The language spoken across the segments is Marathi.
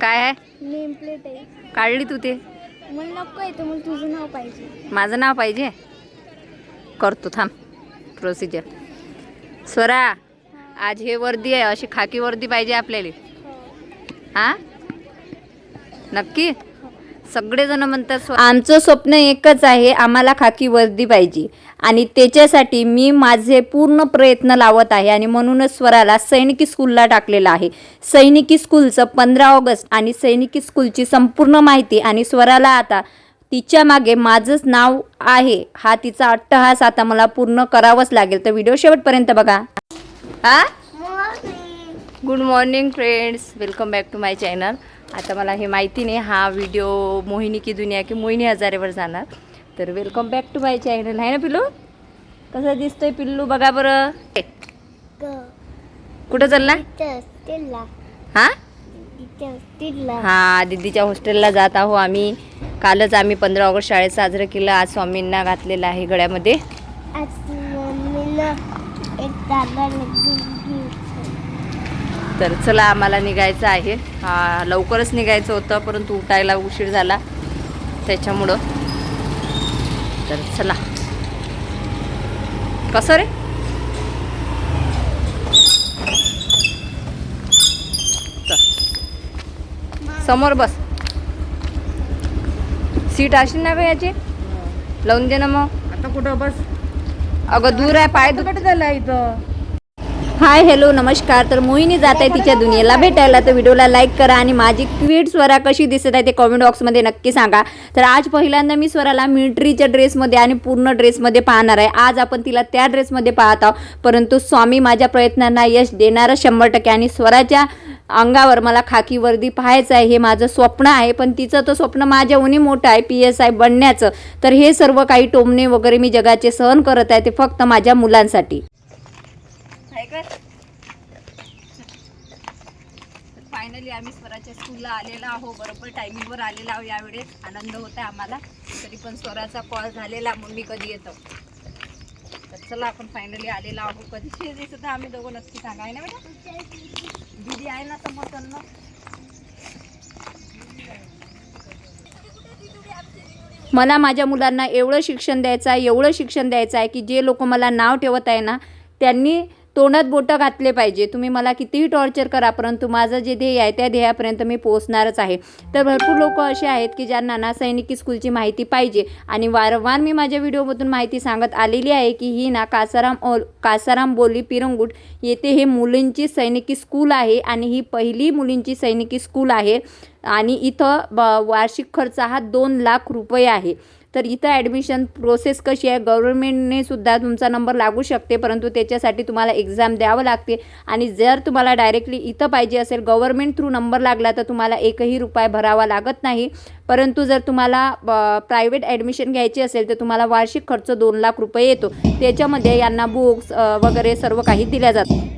काय आहे? नेम प्लेट आहे. काढली तू ते? मला नको आहे तर मला तुझं नाव पाहिजे. माझं नाव पाहिजे? करतो थांब. प्रोसिजर स्वरा आज हे वर्दी आहे अशी खाकी वर्दी पाहिजे आपल्याला. हो. हा? नक्की? सगळेजण म्हणतात स्व- आमचं स्वप्न एकच आहे आम्हाला खाकी वर्दी पाहिजे. आणि त्याच्यासाठी मी माझे पूर्ण प्रयत्न लावत आहे आणि म्हणूनच स्वराला सैनिकी स्कूलला टाकलेलं आहे. सैनिकी स्कूलचं पंधरा ऑगस्ट आणि सैनिकी स्कूलची संपूर्ण माहिती आणि स्वराला आता तिच्यामागे माझंच नाव आहे हा तिचा अट्टहास आता मला पूर्ण करावंच लागेल. तर व्हिडिओ शेवटपर्यंत बघा. हा good morning friends welcome back to my channel आता मला हे माहिती नाही हा व्हिडिओ मोहिनी की दुनिया की मोहिनी हजारेवर जाणार. तर welcome back to my channel आहे ना पिल्लू? कसं दिसतोय पिल्लू? बघा बरं. कुठं चालला? हा? हा दिदीच्या हॉस्टेलला जात आहो आम्ही. कालच आम्ही पंधरा ऑगस्ट शाळेत साजरं केलं. आज स्वामींना घातलेलं आहे गळ्यामध्ये आज मम्मीनं एक दादा तर चला आम्हाला निघायचं आहे. हा लवकरच निघायचं होतं परंतु उठायला उशीर झाला. त्याच्यामुळं. तर चला. कसं रे. समोर बस. सीट असेल ना बे याची? लावून दे ना मग. आता कुठं बस? अगं दूर आहे पाय दुख कुठं झालं इथं? हाय हॅलो नमस्कार. तर मोहिनी जात आहे तिच्या दुनियेला भेटायला. तर व्हिडिओला लाईक करा आणि माझी क्वीट स्वरा कशी दिसत आहे ते कॉमेंट बॉक्समध्ये नक्की सांगा. तर आज पहिल्यांदा मी स्वराला मिलिटरीच्या ड्रेसमध्ये आणि पूर्ण ड्रेसमध्ये पाहणार आहे. आज आपण तिला त्या ड्रेसमध्ये पाहत आहोत. परंतु स्वामी माझ्या प्रयत्नांना यश देणारं शंभर टक्के आणि स्वराच्या अंगावर मला खाकी वर्दी पाहायचं आहे हे माझं स्वप्न आहे. पण तिचं तर स्वप्न माझ्याहूनही मोठं आहे पी एस आय बनण्याचं. तर हे सर्व काही टोमणे वगैरे मी जगाचे सहन करत आहे ते फक्त माझ्या मुलांसाठी. आम्ही स्वराच्या स्कूलला आलेला आहो. बरोबर टायमिंगवर आलेला आहो यावेळेस आनंद होता आम्हाला. तरी पण स्वराचा कॉल झालेला मम्मी कधी येतो? तर चला आपण फायनली आलेला आहो. कधी दिसत आम्ही दोघं नक्की सांगा आहे ना बेटा? दिदी आहे ना समोर त्यांना मला माझ्या मुलांना एवढं शिक्षण द्यायचं आहे एवढं शिक्षण द्यायचं आहे की जे लोक मला नाव ठेवत आहे ना त्यांनी तोंडात बोटं घातले पाहिजे. तुम्ही मला कितीही टॉर्चर करा परंतु माझं जे ध्येय आहे त्या ध्येयापर्यंत मी पोहोचणारच आहे. तर भरपूर लोक असे आहेत की ज्यांना ना सैनिकी स्कूलची माहिती पाहिजे. आणि वारंवार मी माझ्या व्हिडिओमधून माहिती सांगत आलेली आहे की ही ना कासाराम ओल कासाराम बोली पिरंगुट येथे हे मुलींची सैनिकी स्कूल आहे आणि ही पहिली मुलींची सैनिकी स्कूल आहे. आणि इथं ब वार्षिक खर्च हा दोन लाख रुपये आहे. तर इथं ॲडमिशन प्रोसेस कशी आहे? गव्हर्मेंटने सुद्धा तुमचा नंबर लागू शकते परंतु त्याच्यासाठी तुम्हाला एक्झाम द्यावं लागते. आणि जर तुम्हाला डायरेक्टली इथं पाहिजे असेल गव्हर्मेंट थ्रू नंबर लागला तर तुम्हाला एकही रुपये भरावा लागत नाही. परंतु जर तुम्हाला प्रायव्हेट ॲडमिशन घ्यायची असेल तर तुम्हाला वार्षिक खर्च दोन लाख रुपये येतो. त्याच्यामध्ये यांना बुक्स वगैरे सर्व काही दिल्या जातं.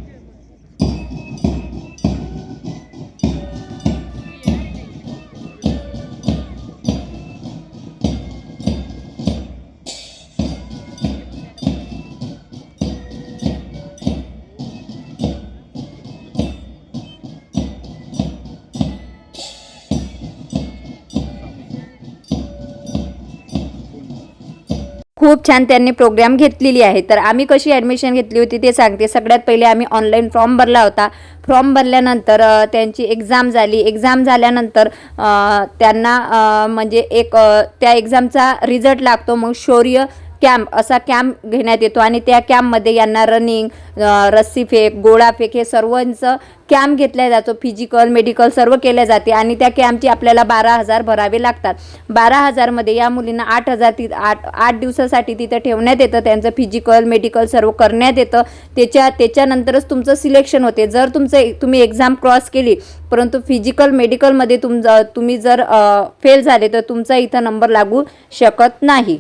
खूप छान त्यांनी प्रोग्राम घेतलेली आहे. तर आम्ही कशी ॲडमिशन घेतली होती ते सांगते. सगळ्यात पहिले आम्ही ऑनलाईन फॉर्म भरला होता. फॉर्म भरल्यानंतर त्यांची एक्झाम झाली. एक्झाम झाल्यानंतर त्यांना म्हणजे एक त्या एक्झामचा रिझल्ट लागतो. मग शौर्य कॅम्प असा कॅम्प घेण्यात येतो. आणि त्या कॅम्पमध्ये यांना रनिंग रस्सी फेक गोळा फेक हे सर्वांचं कॅम्प घेतला जातो. फिजिकल मेडिकल सर्व केल्या जाते. आणि त्या कॅम्पची आपल्याला बारा हजार भरावे लागतात. बारा हजारमध्ये या मुलींना आठ हजार ती आठ आठ दिवसासाठी तिथं ठेवण्यात येतं. त्यांचं फिजिकल मेडिकल सर्व करण्यात येतं. त्याच्या त्याच्यानंतरच तुमचं सिलेक्शन होते. जर तुमचं तुम्ही एक्झाम क्रॉस केली परंतु फिजिकल मेडिकलमध्ये तुम तुम्ही जर फेल झाले तर तुमचा इथं नंबर लागू शकत नाही.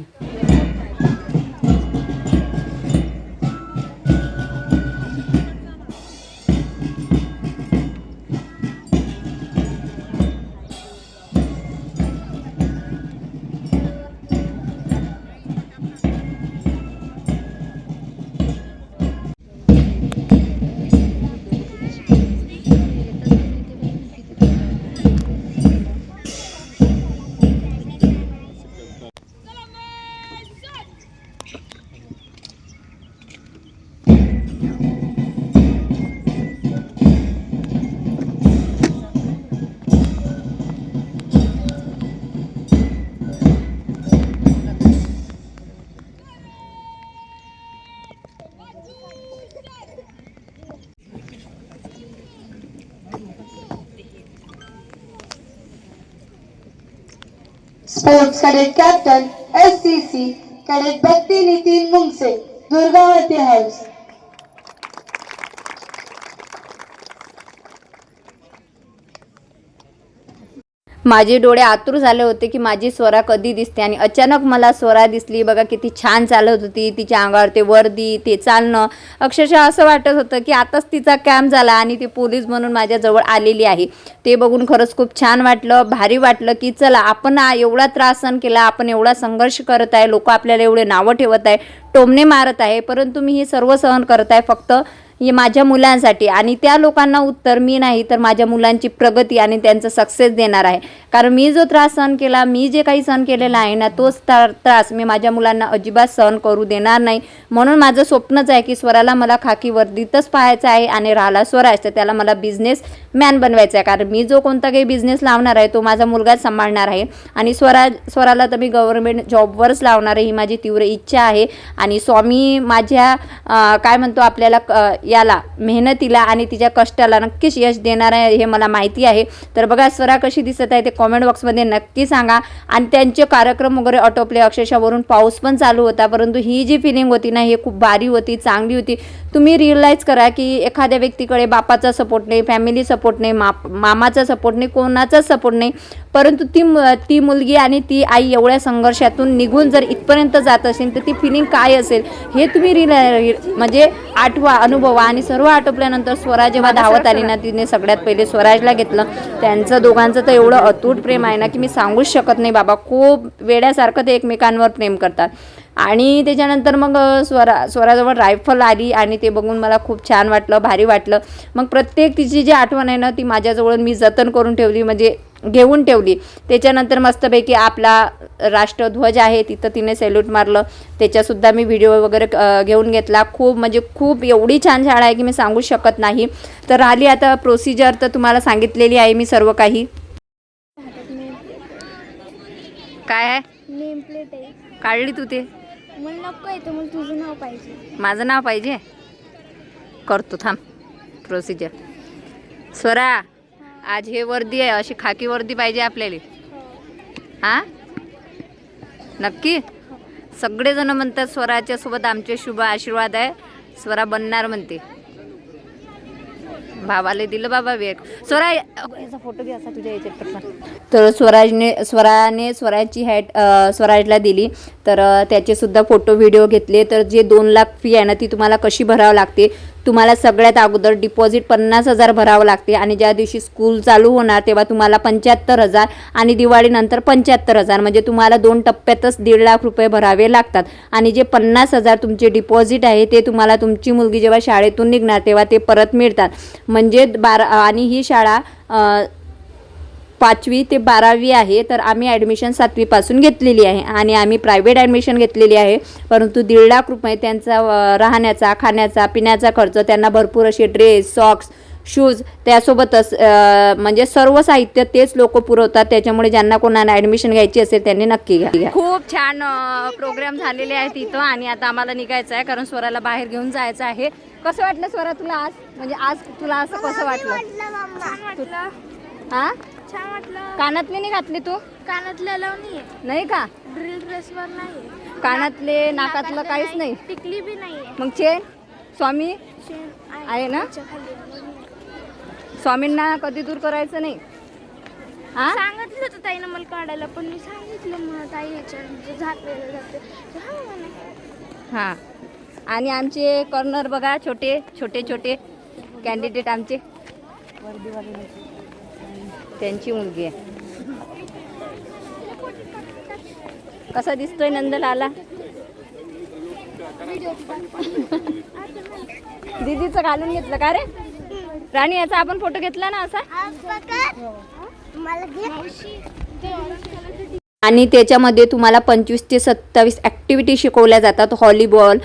Sports cadet captain S C C cadet Bhakti Nitin Mungse Durgavati house. माझे डोळे आतुर झाले होते की माझी स्वरा कधी दिसते आणि अचानक मला स्वरा दिसली. बघा किती छान चालत होती. तिच्या अंगावर ते वर्दी ते चालणं. अक्षरशः असं वाटत होतं की आताच तिचा कॅम्प झाला आणि ती पोलीस म्हणून माझ्याजवळ आलेली आहे. ते बघून खरंच खूप छान वाटलं भारी वाटलं की चला आपण एवढा त्रास सहन केला आपण एवढा संघर्ष करत आहे लोक आपल्याला एवढे नावं ठेवत आहे टोमणे मारत आहे परंतु मी हे सर्व सहन करत आहे फक्त माझ्या मुलांसाठी. आणि त्या लोकांना उत्तर मी नाही तर माझ्या मुलांची प्रगती आणि त्यांचं सक्सेस देणार आहे. कारण मी जो त्रास सहन केला मी जे काही सहन केलेला आहे ना तोच त्रास मी माझ्या मुलांना अजिबात सहन करू देणार नाही. म्हणून माझं स्वप्नच आहे की स्वराला मला खाकी वर्दीतच पाहायचं आहे आणि राहिला स्वराज तर त्याला मला बिझनेस मॅन बनवायचा आहे. कारण मी जो कोणता काही बिझनेस लावणार आहे तो माझा मुलगाच सांभाळणार आहे. आणि स्वराज स्वराला तर मी गव्हर्नमेंट जॉबवरच लावणार आहे ही माझी तीव्र इच्छा आहे. आणि स्वामी माझ्या काय म्हणतो आपल्याला क- याला मेहनतीला आणि तिच्या कष्टाला नक्कीच यश देणार आहे हे मला माहिती आहे. तर बघा स्वरा कशी दिसत आहे ते कॉमेंट बॉक्समध्ये नक्की सांगा. आणि त्यांचे कार्यक्रम वगैरे आटोपले. अक्षरशावरून पाऊस पण चालू होता परंतु ही जी फिलिंग होती ना ही खूप भारी होती चांगली होती. तुम्ही रिअलाईज करा की एखाद्या व्यक्तीकडे बापाचा सपोर्ट नाही फॅमिली सपोर्ट नाही मा मामाचा सपोर्ट नाही कोणाचाच सपोर्ट नाही. परंतु ती मु- ती मुलगी आणि ती आई एवढ्या संघर्षातून निघून जर इथपर्यंत जात असेल तर ती फिलिंग काय असेल? हे तुम्ही रिला म्हणजे आठवा अनुभव आणि सर्व आटोपल्यानंतर स्वराज जेव्हा धावत आली ना तिने सगळ्यात पहिले स्वराजला घेतलं. त्यांचं दोघांचं तर एवढं अतूट प्रेम आहे ना की मी सांगूच शकत नाही बाबा. खूप वेड्यासारखं ते एकमेकांवर प्रेम करतात. आणि त्याच्यानंतर मग स्वरा स्वराजवळ रायफल आली आणि ते बघून मला खूप छान वाटलं भारी वाटलं. मग प्रत्येक तिची जी आठवण आहे ना ती माझ्याजवळ मी जतन करून ठेवली. म्हणजे घेऊन ठेवली. त्याच्यानंतर मस्तपैकी आपला राष्ट्रध्वज आहे तिथं तिने सॅल्यूट मारलं. त्याच्यासुद्धा मी व्हिडिओ वगैरे घेऊन घेतला. खूप म्हणजे खूप एवढी छान शाळा आहे की मी सांगू शकत नाही. तर आली आता प्रोसिजर तर तुम्हाला सांगितलेली आहे मी सर्व काही. काय आहे? काढली तू ते? तुझं नाव पाहिजे. माझं नाव पाहिजे? करतो थांब. प्रोसिजर स्वरा! आज हे वर्दी आहे अशी खाकी वर्दी पाहिजे आपल्याला. हा? नक्की? सगळेजण म्हणतात स्वराच्या सोबत आमचे शुभ आशीर्वाद आहे. स्वरा बनणार म्हणते. भावाला दिलं बाबा वेग स्वरा याचा फोटो घे असा तुझ्या याच्यात पटकन. तर स्वराजने स्वराने स्वराजची हॅट स्वराजला दिली. तर त्याचे सुद्धा फोटो व्हिडिओ घेतले. तर जे दोन लाख फी आहे ना ती तुम्हाला कशी भरावं लागते? तुम्हाला सगळ्यात अगोदर डिपॉझिट पन्नास हजार भरावं लागते आणि ज्या दिवशी स्कूल चालू होणार तेव्हा तुम्हाला पंच्याहत्तर हजार आणि दिवाळीनंतर पंच्याहत्तर हजार. म्हणजे तुम्हाला दोन टप्प्यातच दीड लाख रुपये भरावे लागतात. आणि जे पन्नास हजार तुमचे डिपॉझिट आहे ते तुम्हाला तुमची मुलगी जेव्हा शाळेतून निघणार तेव्हा ते परत मिळतात. म्हणजे बारा आणि ही शाळा पाचवी ते बारावी आहे तर आम्ही ॲडमिशन सातवीपासून घेतलेली आहे आणि आम्ही प्रायव्हेट ॲडमिशन घेतलेली आहे. परंतु दीड लाख रुपये त्यांचा राहण्याचा खाण्याचा पिण्याचा खर्च त्यांना भरपूर असे ड्रेस सॉक्स शूज त्यासोबतच म्हणजे सर्व साहित्य तेच लोक पुरवतात. त्याच्यामुळे ज्यांना कोणाला ॲडमिशन घ्यायची असेल त्यांनी नक्की घ्या. खूप छान प्रोग्राम झालेले आहेत इथं आणि आता आम्हाला निघायचं आहे कारण स्वराला बाहेर घेऊन जायचं आहे. कसं वाटलं स्वरा तुला आज? म्हणजे आज तुला असं कसं वाटलं? छान वाटलं हा छान वाटलं कानातले नाही घातले तू? कानातल्या लावणी नाही का? ड्रिल ड्रेसवर नाही कानातले नाकातलं काहीच नाही. टिकली बी नाही मग चेन स्वामी? आहे. ना? स्वामींना कधी दूर करायचं नाही. हा सांगितलं होतं ताईनं मला काढायला पण मी सांगितलं मग ताई ह्याच्या झाकलेलं जाते. तर हा म्हणे. हां. आणि आमचे कॉर्नर बघा छोटे छोटे छोटे. कॅन्डिडेट आमचे. त्यांची मुलगी आहे. कसा दिसतोय नंदलाला दीदीचं घालून घेतलं का रे? राणी याचा आपण फोटो घेतला ना असा? मला आणि त्याच्यामध्ये तुम्हाला पंचवीस ते सत्तावीस ॲक्टिव्हिटी शिकवल्या जातात. हॉलीबॉल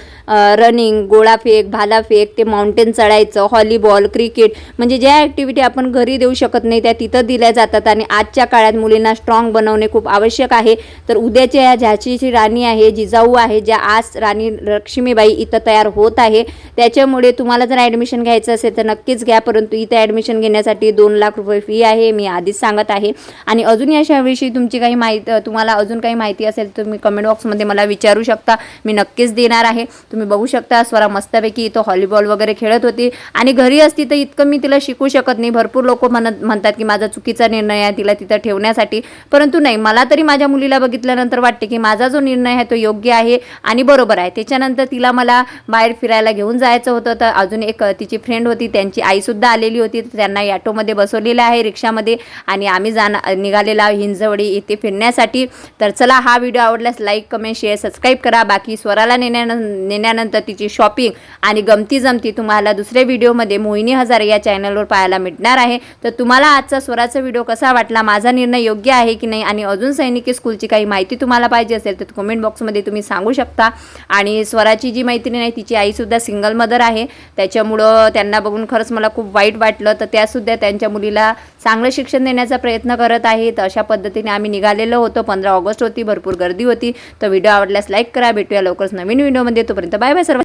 रनिंग गोळाफेक भालाफेक ते माउंटेन चढायचं हॉलीबॉल क्रिकेट म्हणजे ज्या ॲक्टिव्हिटी आपण घरी देऊ शकत नाही त्या तिथं दिल्या जातात. आणि आजच्या काळात मुलींना स्ट्रॉंग बनवणे खूप आवश्यक आहे. तर उद्याच्या या झाशीची राणी आहे जिजाऊ आहे ज्या आज राणी लक्ष्मीबाई इथं तयार होत आहे. त्याच्यामुळे तुम्हाला जर ॲडमिशन घ्यायचं असेल तर नक्कीच घ्या. परंतु इथं ॲडमिशन घेण्यासाठी दोन लाख रुपये फी आहे मी आधीच सांगत आहे. आणि अजून याच्याविषयी तुमची काही माहिती तुम्हाला अजून काही माहिती असेल तर तुम्ही कमेंट बॉक्समध्ये मला विचारू शकता. मी नक्कीच देणार आहे. तुम्ही बघू शकता स्वरा मस्तपैकी इथं हॉलीबॉल वगैरे खेळत होती. आणि घरी असती तर इतकं मी तिला शिकू शकत नाही. भरपूर लोक म्हणत म्हणतात की माझा चुकीचा निर्णय आहे तिला तिथं ठेवण्यासाठी. परंतु नाही मला तरी माझ्या मुलीला बघितल्यानंतर वाटते की माझा जो निर्णय आहे तो योग्य आहे आणि बरोबर आहे. त्याच्यानंतर तिला मला बाहेर फिरायला घेऊन जायचं होतं. तर अजून एक तिची फ्रेंड होती. त्यांची आईसुद्धा आलेली होती. त्यांना ॲटोमध्ये बसवलेलं आहे रिक्षामध्ये. आणि आम्ही जाणार निघालेला हिंजवडी इथे फिरण्यासाठी. तर चला हा व्हिडिओ आवडल्यास लाईक कमेंट शेअर सबस्क्राईब करा. बाकी स्वराला नेण्यानं नेण्यानंतर तिची शॉपिंग आणि गमती जमती तुम्हाला दुसऱ्या व्हिडिओमध्ये मोहिनी हजारे या चॅनलवर पाहायला मिळणार आहे. तर तुम्हाला आजचा स्वराचा व्हिडिओ कसा वाटला? माझा निर्णय योग्य आहे की नाही? आणि अजून सैनिकी स्कूलची काही माहिती तुम्हाला पाहिजे असेल तर कमेंट बॉक्समध्ये तुम्ही सांगू शकता. आणि स्वराची जी मैत्रीण आहे तिची आईसुद्धा सिंगल मदर आहे. त्याच्यामुळं त्यांना बघून खरंच मला खूप वाईट वाटलं. तर त्यासुद्धा त्यांच्या मुलीला चांगलं शिक्षण देण्याचा प्रयत्न करत आहे तर अशा पद्धतीने आम्ही निघालेलो होतो. पंधरा ऑगस्ट होती भरपूर गर्दी होती. तर व्हिडिओ आवडल्यास लाईक करा. भेटूया लवकरच नवीन व्हिडिओमध्ये. तोपर्यंत बाय बाय सर्व